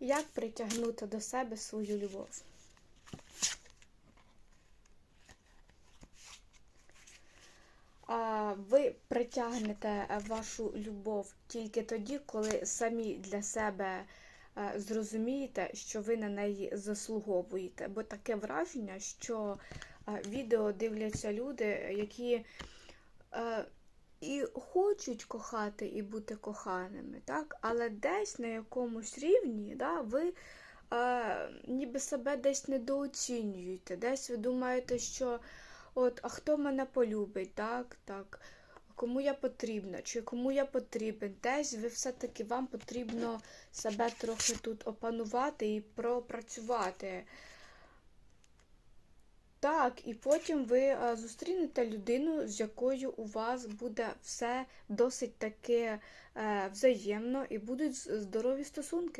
Як притягнути до себе свою любов? Ви притягнете вашу любов тільки тоді, коли самі для себе е, зрозумієте, що ви на неї заслуговуєте. Бо таке враження, що е, відео дивляться люди, які е, і хочуть кохати і бути коханими, так? але десь на якомусь рівні да, ви е, ніби себе десь недооцінюєте, десь ви думаєте, що от, а хто мене полюбить, так, так, кому я потрібна, чи кому я потрібен, десь ви все-таки вам потрібно себе трохи тут опанувати і пропрацювати. Так, і потім ви е, зустрінете людину, з якою у вас буде все досить таки е, взаємно і будуть здорові стосунки.